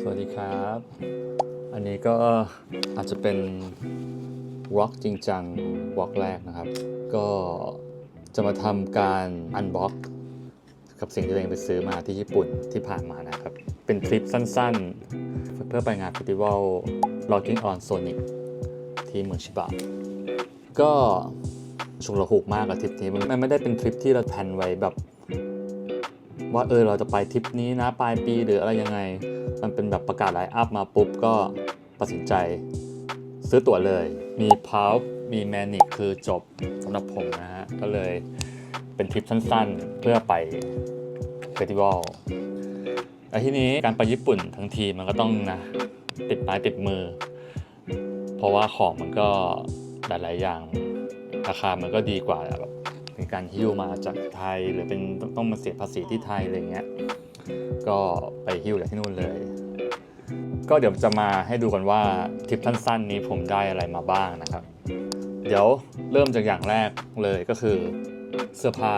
สวัสดีครับ อันนี้ก็อาจจะเป็นวอล์กจริงจังวอล์กแรกนะครับ ก็จะมาทำการอันบ็อกกับสิ่งที่ตัวเองไปซื้อมาที่ญี่ปุ่นที่ผ่านมานะครับ เป็นคลิปสั้นๆ เพื่อไปงานเฟสติวัล Logging on Sonic ที่เมืองชิบะ ก็ฉุกละหุกมากกับทริปนี้มันไม่ได้เป็นทริปที่เราแพนไว้แบบ ว่าเออเราจะไปทริปนี้นะปลายปีหรืออะไรยังไง มันเป็นแบบประกาศไลน์อัพมาปุ๊บก็ตัดสินใจซื้อตั๋วเลย มีพาวมีแมนิกคือจบสำหรับผมนะฮะ ก็เลยเป็นทริปสั้นๆ เพื่อไปเฟสติวัลแต่ทีนี้การไปญี่ปุ่นทั้งทีมันก็ต้องนะติดไม้ติดมือ เพราะว่าของมันก็หลายๆอย่างราคามันก็ดีกว่าแบบ เป็นการหิ้วมาจากไทยหรือเป็นต้องมาเสียภาษีที่ไทยอะไรเงี้ยก็ไปหิ้วจากที่นู่นเลย ก็เดี๋ยวจะมาให้ดูกันว่าทริปสั้นๆ นี้ผมได้อะไรมาบ้างนะครับ เดี๋ยวเริ่มจากอย่างแรกเลยก็คือเสื้อผ้า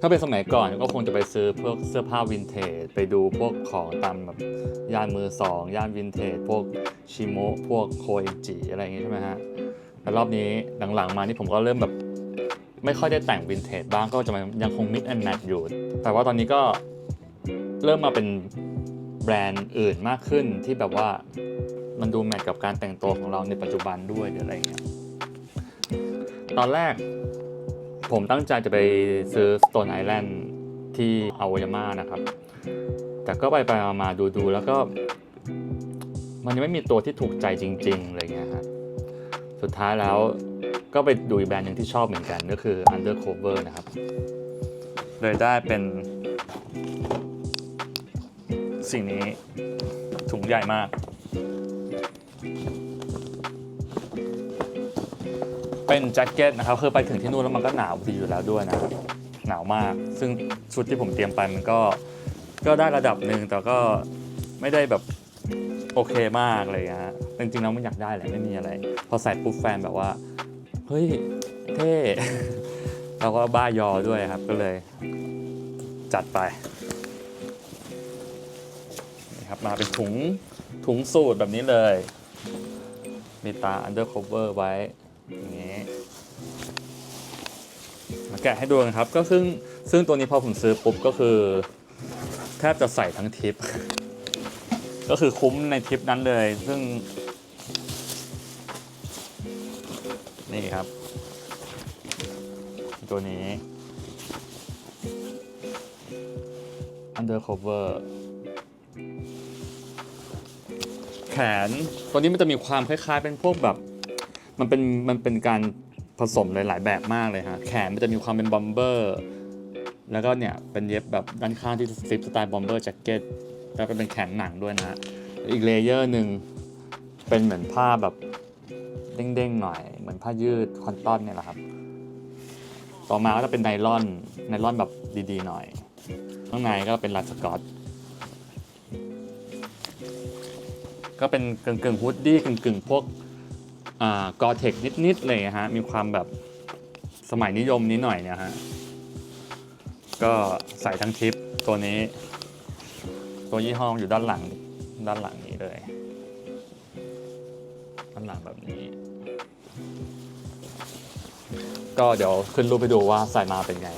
ถ้าเป็นสมัยก่อนก็คงจะไปซื้อพวกเสื้อผ้าวินเทจไปดูพวกของตามแบบย่านมือสองย่านวินเทจพวกชิโมะพวกโคเอจิอะไรอย่างงี้ใช่ไหมฮะแต่รอบนี้หลังๆมานี่ผมก็เริ่มแบบ ไม่ค่อยได้แต่งวินเทจบ้างก็จะยังคงมิกแอนแมทอยู่ แต่ว่าตอนนี้ก็เริ่มมาเป็นแบรนด์อื่นมากขึ้นที่แบบว่ามันดูแมทกับการแต่งตัวของเราในปัจจุบันด้วยหรืออะไรเงี้ยตอนแรกผมตั้งใจจะไปซื้อ Stone Island ที่อาวายาม่านะครับ แต่ก็ไปไปมามาดูดูแล้วก็ มันยังไม่มีตัวที่ถูกใจจริงๆอะไรเงี้ยฮะสุดท้ายแล้ว ก็ไปดูอีกแบรนด์หนึ่งที่ชอบเหมือนกันก็คือ Undercover นะครับเลยได้เป็น สิ่งนี้ถุงใหญ่มาก เป็นแจ็คเก็ตนะครับ คือไปถึงที่นู่นแล้วมันก็หนาวดีอยู่แล้วด้วยนะครับหนาวมาก ซึ่งชุดที่ผมเตรียมไปมันก็ก็ได้ระดับหนึ่งแต่ก็ไม่ได้แบบโอเคมากอะไรเลยฮะจริงๆแล้วมันอยากได้แหละไม่มีอะไร พอใส่ปุ๊บแฟนแบบว่า เฮ้ยเท่เราก็บ้ายอด้วยครับก็เลย จัดไปนี่ครับมาเป็นถุงถุงสูตรแบบนี้เลย มีตา undercover ไว้อย่างนี้มาแกะให้ดูนะครับก็ซึ่งซึ่งตัวนี้พอผมซื้อปุ๊บก็คือ แทบจะใส่ทั้งทริป ก็คือคุ้มในทริปนั้นเลย ซึ่ง นี่ครับ ตัวนี้ undercover แขน ตัวนี้มันจะมีความคล้ายๆ เป็นพวกแบบ มันเป็นมันเป็นการผสมหลายๆแบบมากเลยฮะ แขนมันจะมีความเป็นบอมเบอร์ แล้วก็เนี่ยเป็นเย็บแบบด้านข้างที่ซิปสไตล์บอมเบอร์แจ็คเก็ต แล้วก็เป็นแขนหนังด้วยนะฮะ อีกเลเยอร์หนึ่งเป็นเหมือนผ้าแบบ เด้งๆหน่อย เหมือนผ้ายืดคอนตอนเนี่ยแหละครับ ต่อมาก็จะเป็นไนลอนไนลอนแบบดีๆหน่อย ข้างในก็เป็นลายสกอตก็เป็นกึ่งกึ่งฮูดดี้กึ่งกึ่งพวกอ่ากอเทคนิดๆเลยฮะมีความแบบสมัยนิยมนิดหน่อยเนี่ยฮะก็ใส่ทั้งทริปตัวนี้ ตัวยี่ห้ออยู่ด้านหลังด้านหลังนี้เลย ด้านหลังแบบนี้ ก็เดี๋ยวขึ้นรูปไปดูว่าใส่มาเป็นไง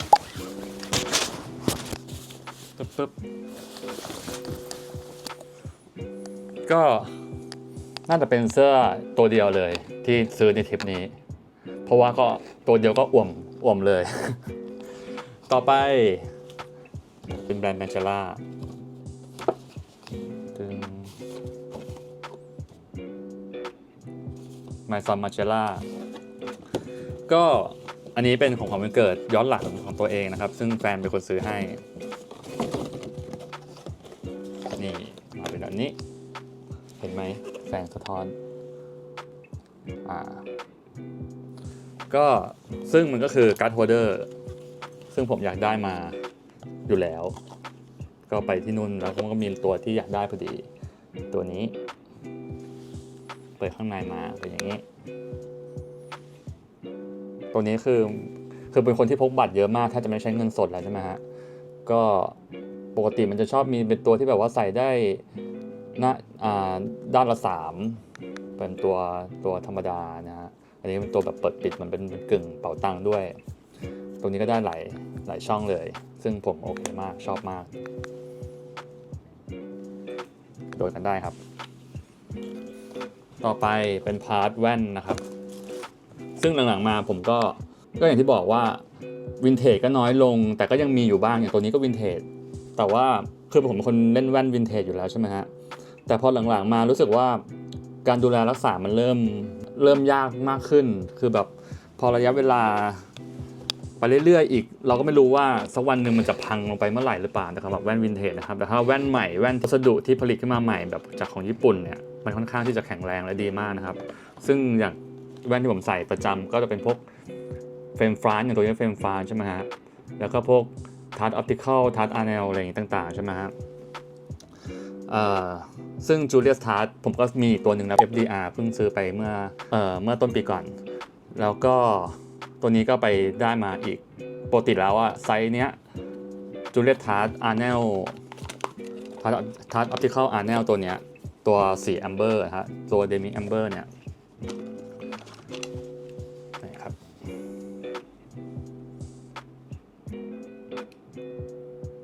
ปึ๊บปึ๊บก็น่าจะเป็นเสื้อตัวเดียวเลยที่ซื้อในทริปนี้ เพราะว่าก็ตัวเดียวก็อ่วมอ่วมเลย ต่อไปเป็นแบรนด์แมนเชล่า ไมซอนมาเชล่าก็อันนี้เป็นของขวัญวันเกิดย้อนหลังของตัวเองนะครับ ซึ่งแฟนเป็นคนซื้อให้ นี่มาเป็นแบบนี้ เห็นไหมแสงสะท้อน อ่า ก็ซึ่งมันก็คือการ์ดโฮเดอร์ ซึ่งผมอยากได้มาอยู่แล้ว ก็ไปที่นู่นแล้วผมก็มีตัวที่อยากได้พอดี ตัวนี้ เปิดข้างในมาเป็นอย่างนี้ ตัวนี้คือคือเป็นคนที่พกบัตรเยอะมาก ถ้าจะไม่ใช้เงินสดแล้วใช่ไหมฮะ ก็ปกติมันจะชอบมีเป็นตัวที่แบบว่าใส่ได้น้าอ่าด้านละสามเป็นตัวตัวธรรมดานะฮะ อันนี้เป็นตัวแบบเปิดปิดมันเป็นกึ่งเป่าตังค์ด้วย ตรงนี้ก็ได้หลายหลายช่องเลย ซึ่งผมโอเคมากชอบมาก โดดกันได้ครับ ต่อไปเป็นพาร์ทแว่นนะครับ ซึ่งหลังๆมาผมก็ก็อย่างที่บอกว่าวินเทจก็น้อยลง แต่ก็ยังมีอยู่บ้างอย่างตัวนี้ก็วินเทจแต่ว่าคือผมเป็นคนเล่นแว่นวินเทจอยู่แล้วใช่ไหมฮะแต่พอหลังๆมารู้สึกว่าการดูแลรักษามันเริ่มเริ่มยากมากขึ้น คือแบบพอระยะเวลา ไปเรื่อยๆ อีก เราก็ไม่รู้ว่าสักวันหนึ่งมันจะพังลงไปเมื่อไหร่หรือเปล่านะครับแบบแว่นวินเทจนะครับแต่ถ้าแว่นใหม่แว่นวัสดุที่ผลิตขึ้นมาใหม่แบบจากของญี่ปุ่นเนี่ยมันค่อนข้างที่จะแข็งแรงและดีมากนะครับ ซึ่งอย่างแว่นที่ผมใส่ประจำก็จะเป็นพวกเฟรมฟรานอย่างตัวนี้เฟรมฟรานใช่ไหมฮะแล้วก็พวกทัชออปติคอลทัชอาร์เนลอะไรอย่างงี้ต่างๆใช่ไหมฮะซึ่ง Julius t a r t ผมก็มีตัวหนึ่งนะ FDR เพิ่งซื้อไปเมื่อเอ่อเมื่อต้นปีก่อน แล้วก็ ตัวนี้ก็ไปได้มาอีกปกติแล้วอะไซส์เนี้ยจูเลียทาร์ตอาร์เนลทาร์ตทาร์ตออปติคอลอาร์เนลตัวเนี้ยตัวสีแอมเบอร์ฮะตัวเดมิแอมเบอร์เนี่ยนะครับ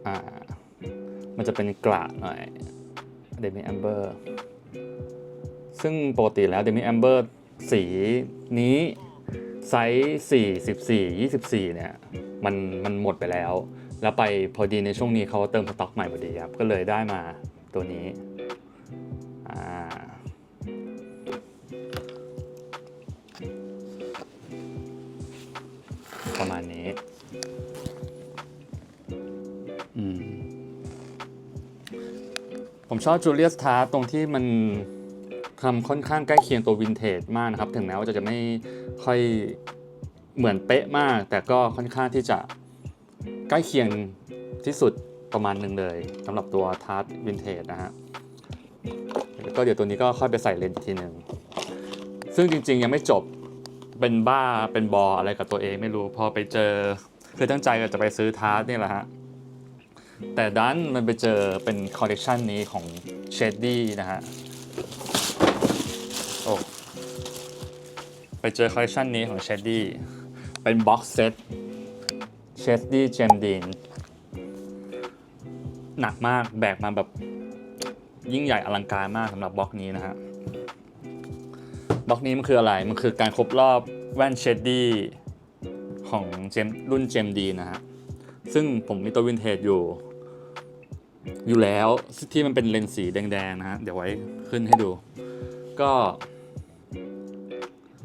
อ่ามันจะเป็นกระหน่อยเดมิแอมเบอร์ซึ่งปกติแล้วเดมิแอมเบอร์สีนี้ ไซส์44 24 เนี่ยมันมันหมดไปแล้ว แล้วไปพอดีในช่วงนี้เขาเติมสต็อกใหม่พอดีครับ ก็เลยได้มาตัวนี้ประมาณนี้มผมชอบจูเลียสทาร์ตรงที่มัน ทำค่อนข้างใกล้เคียงตัววินเทจมากนะครับ ถึงแม้ว่าจะจะไม่ค่อยเหมือนเป๊ะมาก แต่ก็ค่อนข้างที่จะใกล้เคียงที่สุดประมาณหนึ่งเลยสำหรับตัวทาร์ตวินเทจนะฮะแล้วก็เดี๋ยวตัวนี้ก็ค่อยไปใส่เลนส์อีกทีหนึ่งซึ่งจริงๆยังไม่จบเป็นบ้าเป็นบออะไรกับตัวเองไม่รู้พอไปเจอคือตั้งใจจะไปซื้อทาร์ตนี่แหละฮะแต่ดันมันไปเจอเป็นคอลเลกชันนี้ของเชดดี้นะฮะ ไปเจอคอลเลกชันนี้ของเชดดี้เป็นบ็อกเซตเชดดี้เจมดีนหนักมากแบกมาแบบยิ่งใหญ่อลังการมากสำหรับบล็อกนี้นะฮะบล็อกนี้มันคืออะไร มันคือการครบรอบแว่นเชดดี้ของเจมรุ่นเจมดีนะฮะ ซึ่งผมมีตัววินเทจอยู่ อยู่แล้วที่มันเป็นเลนส์สีแดงๆนะฮะ เดี๋ยวไว้ขึ้นให้ดู ก็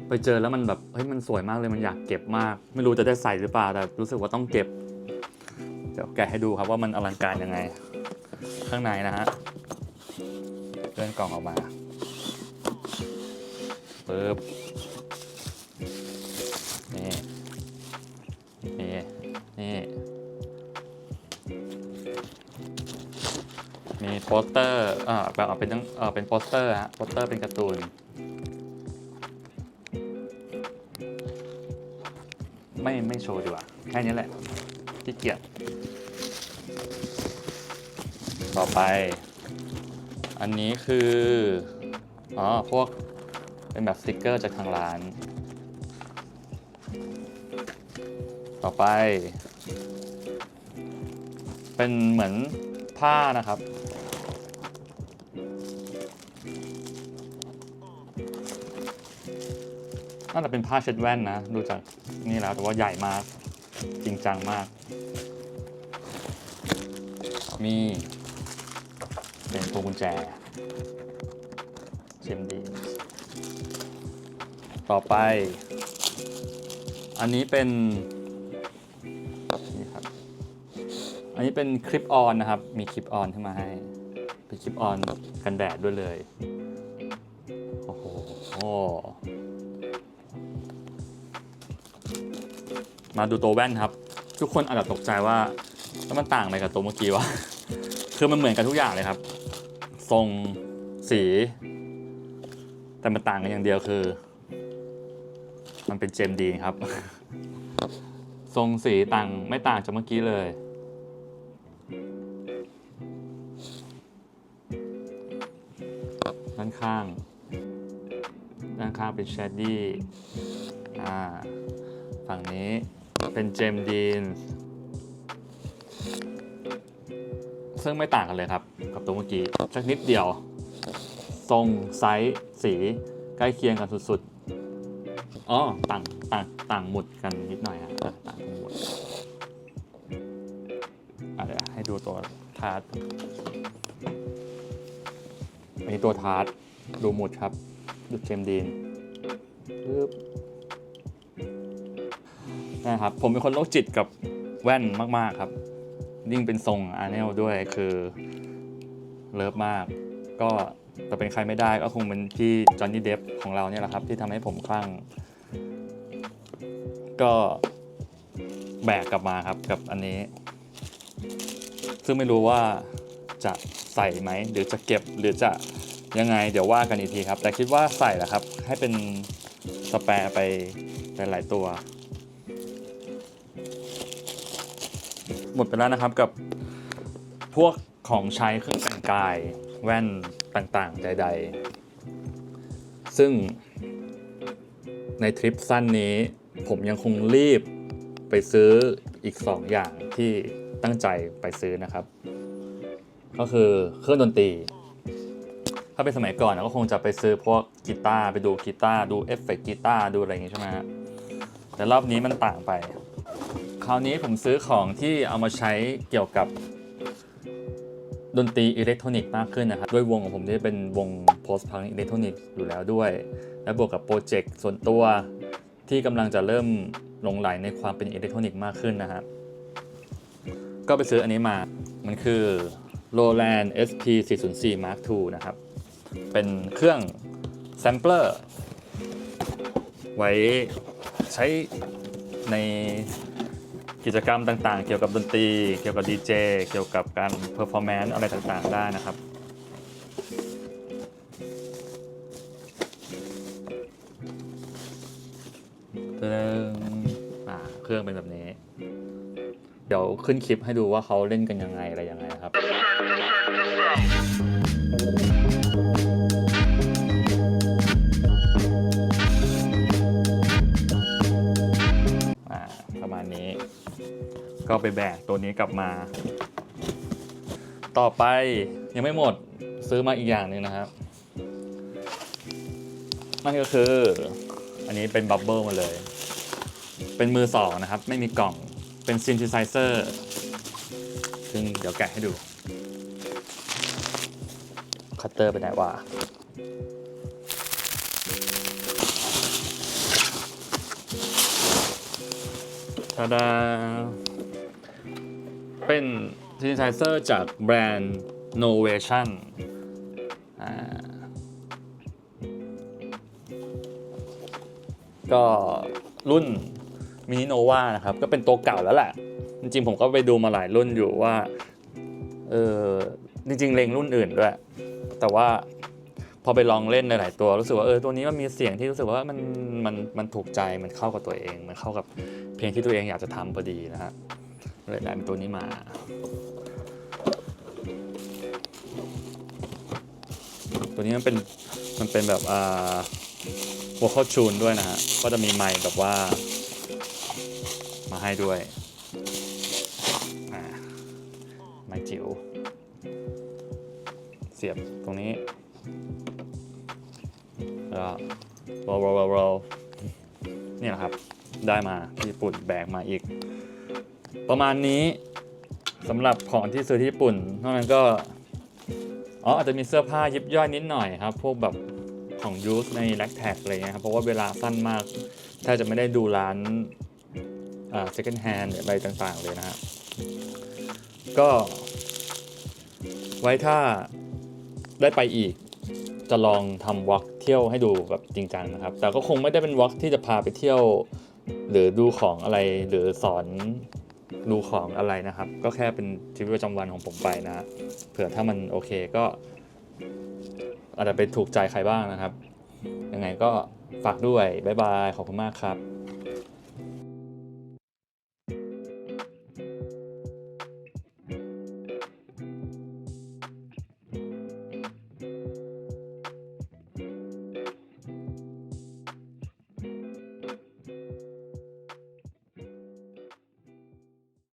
ไปเจอแล้วมันแบบเฮ้ยมันสวยมากเลยมันอยากเก็บมาก ไม่รู้จะได้ใส่หรือเปล่าแต่รู้สึกว่าต้องเก็บ เดี๋ยวแกะให้ดูครับว่ามันอลังการยังไง ข้างในนะฮะเลื่อนกล่องออกมาปึ๊บนี่นี่นี่มีโปสเตอร์อ่าแบบเป็นตั้งเออเป็นโปสเตอร์ฮะโปสเตอร์เป็นการ์ตูน ไม่ไม่โชว์ดีกว่า แค่นี้แหละที่เกียจต่อไป อันนี้คือ อ๋อ พวกเป็นแบบสติกเกอร์จากทางร้าน ต่อไป เป็นเหมือนผ้านะครับ น่าจะเป็นผ้าเช็ดแว่นนะ ดูจากนี่แล้วแต่ว่าใหญ่มาก จริงจังมาก มี เป็นพวงกุญแจเจมดี ต่อไป อันนี้เป็นนี่ครับ อันนี้เป็นคลิปออนนะครับ มีคลิปออนขึ้นมาให้ เป็นคลิปออนกันแดดด้วยเลย โอ้โห มาดูตัวแว่นครับ ทุกคนอาจจะตกใจว่าแล้วมันต่างอะไรกับตัวเมื่อกี้วะ คือมันเหมือนกันทุกอย่างเลยครับ ทรงสี แต่มันต่างกันอย่างเดียวคือ มันเป็นเจมดีครับ ทรงสีต่างไม่ต่างจากเมื่อกี้เลย ด้านข้าง ด้านข้างเป็นแชดดี้ อ่า ฝั่งนี้ เป็นเจมดีน ซึ่งไม่ต่างกันเลยครับ กับตัวเมื่อกี้สักนิดเดียว ทรงไซส์สีใกล้เคียงกันสุดๆอ๋อต่างต่างต่างหมุดกันนิดหน่อยฮะต่างต่างหมุดอะเดี๋ยวให้ดูตัวทาร์ตอันนี้ตัวทาร์ตดูหมุดครับดูเจมดีนปึ๊บ นะครับผมเป็นคนโรคจิตกับแว่นมาก ๆ ครับ ยิ่งเป็นทรงอาร์เนลด้วยคือเลิฟมาก ก็แต่เป็นใครไม่ได้ก็คงเป็นพี่จอห์นนี่เดฟของเราเนี่ยแหละครับ ที่ทำให้ผมคลั่ง ก็แบกกลับมาครับกับอันนี้ ซึ่งไม่รู้ว่าจะใส่ไหม หรือจะเก็บหรือจะยังไง เดี๋ยวว่ากันอีกทีครับ แต่คิดว่าใส่แหละครับ ให้เป็นสแปร์ไปหลายๆตัว หมดไปแล้วนะครับกับพวกของใช้เครื่องแต่งกายแว่นต่างๆ ใด ๆ ซึ่งในทริปสั้นนี้ผมยังคงรีบไปซื้ออีก 2 อย่างที่ตั้งใจไปซื้อนะครับ ก็คือเครื่องดนตรี ถ้าเป็นสมัยก่อนก็คงจะไปซื้อพวกกีตาร์ไปดูกีตาร์ดูเอฟเฟกต์กีตาร์ดูอะไรอย่างงี้ใช่ไหมฮะแต่รอบนี้มันต่างไป คราวนี้ผมซื้อของที่เอามาใช้เกี่ยวกับดนตรีอิเล็กทรอนิกส์มากขึ้นนะครับ ด้วยวงของผมที่เป็นวงโพสต์พังอิเล็กทรอนิกส์อยู่แล้วด้วย และบวกกับโปรเจกต์ส่วนตัวที่กำลังจะเริ่มหลงไหลในความเป็นอิเล็กทรอนิกส์มากขึ้นนะครับก็ไปซื้ออันนี้มา มันคือ Roland SP 404 Mark II นะครับ เป็นเครื่องแซมเปอร์ไว้ใช้ใน กิจกรรมต่างๆ เกี่ยวกับดนตรี เกี่ยวกับดีเจ เกี่ยวกับการเพอร์ฟอร์แมนซ์อะไรต่างๆ ได้นะครับตึ้งอ่าเครื่องเป็นแบบนี้ เดี๋ยวขึ้นคลิปให้ดูว่าเขาเล่นกันยังไงอะไรยังไงครับ ก็ไปแบกตัวนี้กลับมา ต่อไปยังไม่หมดซื้อมาอีกอย่างหนึ่งนะครับนั่นก็คือ อันนี้เป็นบับเบิลมาเลย เป็นมือสองนะครับ ไม่มีกล่องเป็นซิน t ิไซเซอร์ซึ่งเดี๋ยวแกะให้ดู คัตเตอร์ไปไหนวะทาดา เป็นซิน t ิไซเซอร์จากแบรนด์ Novation อ่าก็รุ่นมินิโนวานะครับ ก็เป็นตัวเก่าแล้วแหละ จริงๆ ผมก็ไปดูมาหลายรุ่นอยู่ว่า เออจริง ๆ เลงรุ่นอื่นด้วย แต่ว่าพอไปลองเล่นในหลายตัวรู้สึกว่าเออตัวนี้มันมีเสียงที่รู้สึกว่ามันมันมันถูกใจมันเข้ากับตัวเอง มันเข้ากับเพลงที่ตัวเองอยากจะทำพอดีนะฮะ เลยได้เป็นตัวนี้มา ตัวนี้มันเป็นมันเป็นแบบอ่า vocal tune ด้วยนะฮะ ก็จะมีไมค์แบบว่า มาให้ด้วยไมค์จิ๋วเสียบตรงนี้ แล้วก็ roll roll roll roll นี่แหละครับ ได้มาที่ญี่ปุ่นแบกมาอีก ประมาณนี้สำหรับของที่ซื้อที่ญี่ปุ่นนอกนั้นก็อ๋ออาจจะมีเสื้อผ้ายิบย่อยนิดหน่อยครับ พวกแบบของยูสในแล็กแท็กอะไรเงี้ยครับเพราะว่าเวลาสั้นมากถ้าจะไม่ได้ดูร้านอ่า second hand อะไรต่างๆเลยนะฮะก็ ไว้ถ้าได้ไปอีกจะลองทำวอล์กเที่ยวให้ดูแบบจริงจังนะครับ แต่ก็คงไม่ได้เป็นวอล์กที่จะพาไปเที่ยว หรือดูของอะไรหรือสอน ดูของอะไรนะครับ ก็แค่เป็นชีวิตประจำวันของผมไปนะเผื่อถ้ามันโอเคก็ อาจจะไปถูกใจใครบ้างนะครับ ยังไงก็ฝากด้วย บ๊ายบาย ขอบคุณมากครับ